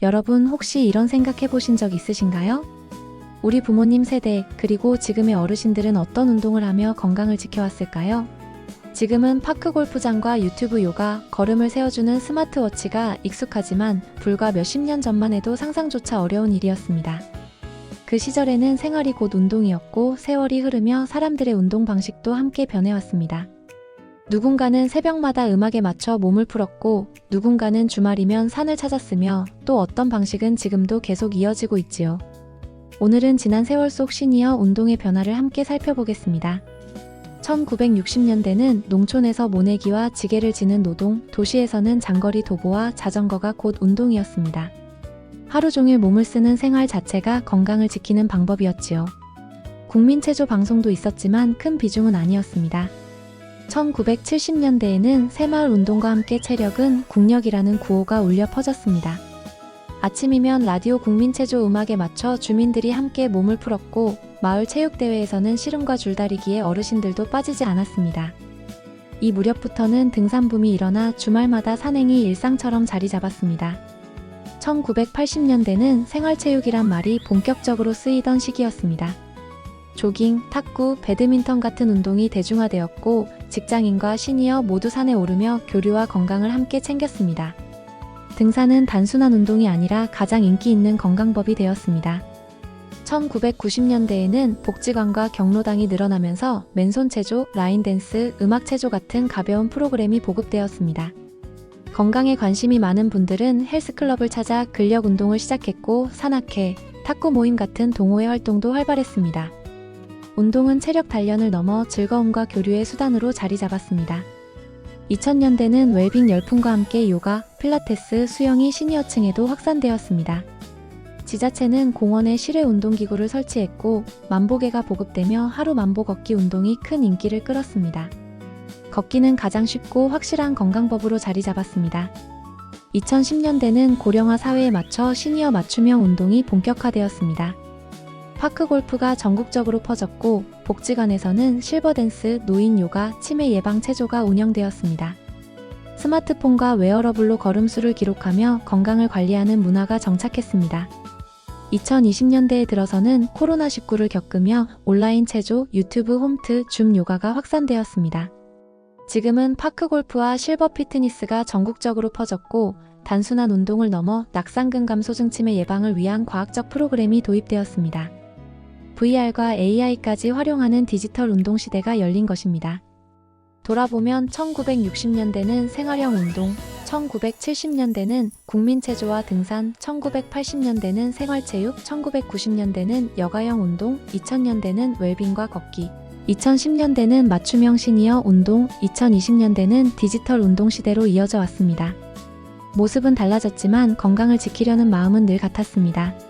여러분 혹시 이런 생각해 보신 적 있으신가요? 우리 부모님 세대, 그리고 지금의 어르신들은 어떤 운동을 하며 건강을 지켜왔을까요? 지금은 파크 골프장과 유튜브 요가, 걸음을 세워주는 스마트워치가 익숙하지만 불과 몇십 년 전만 해도 상상조차 어려운 일이었습니다. 그 시절에는 생활이 곧 운동이었고 세월이 흐르며 사람들의 운동 방식도 함께 변해왔습니다. 누군가는 새벽마다 음악에 맞춰 몸을 풀었고 누군가는 주말이면 산을 찾았으며 또 어떤 방식은 지금도 계속 이어지고 있지요. 오늘은 지난 세월 속 시니어 운동의 변화를 함께 살펴보겠습니다. 1960년대는 농촌에서 모내기와 지게를 지는 노동, 도시에서는 장거리 도보와 자전거가 곧 운동이었습니다. 하루 종일 몸을 쓰는 생활 자체가 건강을 지키는 방법이었지요. 국민체조 방송도 있었지만 큰 비중은 아니었습니다. 1970년대에는 새마을 운동과 함께 체력은 국력이라는 구호가 울려 퍼졌습니다. 아침이면 라디오 국민체조 음악에 맞춰 주민들이 함께 몸을 풀었고 마을 체육대회에서는 씨름과 줄다리기에 어르신들도 빠지지 않았습니다. 이 무렵부터는 등산붐이 일어나 주말마다 산행이 일상처럼 자리 잡았습니다. 1980년대는 생활체육이란 말이 본격적으로 쓰이던 시기였습니다. 조깅, 탁구, 배드민턴 같은 운동이 대중화되었고 직장인과 시니어 모두 산에 오르며 교류와 건강을 함께 챙겼습니다. 등산은 단순한 운동이 아니라 가장 인기 있는 건강법이 되었습니다. 1990년대에는 복지관과 경로당이 늘어나면서 맨손 체조, 라인 댄스, 음악 체조 같은 가벼운 프로그램이 보급되었습니다. 건강에 관심이 많은 분들은 헬스클럽을 찾아 근력 운동을 시작했고 산악회, 탁구 모임 같은 동호회 활동도 활발했습니다. 운동은 체력 단련을 넘어 즐거움과 교류의 수단으로 자리 잡았습니다. 2000년대는 웰빙 열풍과 함께 요가, 필라테스, 수영이 시니어층에도 확산되었습니다. 지자체는 공원에 실외 운동기구를 설치했고 만보계가 보급되며 하루 만보 걷기 운동이 큰 인기를 끌었습니다. 걷기는 가장 쉽고 확실한 건강법으로 자리 잡았습니다. 2010년대는 고령화 사회에 맞춰 시니어 맞춤형 운동이 본격화되었습니다. 파크 골프가 전국적으로 퍼졌고 복지관에서는 실버댄스, 노인 요가, 치매 예방 체조가 운영되었습니다. 스마트폰과 웨어러블로 걸음수를 기록하며 건강을 관리하는 문화가 정착했습니다. 2020년대에 들어서는 코로나19를 겪으며 온라인 체조, 유튜브 홈트, 줌 요가가 확산되었습니다. 지금은 파크 골프와 실버 피트니스가 전국적으로 퍼졌고 단순한 운동을 넘어 낙상근 감소 증 치매 예방을 위한 과학적 프로그램이 도입되었습니다. VR과 AI까지 활용하는 디지털 운동 시대가 열린 것입니다. 돌아보면 1960년대는 생활형 운동, 1970년대는 국민체조와 등산, 1980년대는 생활체육, 1990년대는 여가형 운동, 2000년대는 웰빙과 걷기, 2010년대는 맞춤형 시니어 운동, 2020년대는 디지털 운동 시대로 이어져 왔습니다. 모습은 달라졌지만 건강을 지키려는 마음은 늘 같았습니다.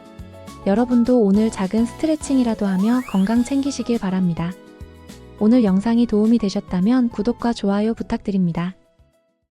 여러분도 오늘 작은 스트레칭이라도 하며 건강 챙기시길 바랍니다. 오늘 영상이 도움이 되셨다면 구독과 좋아요 부탁드립니다.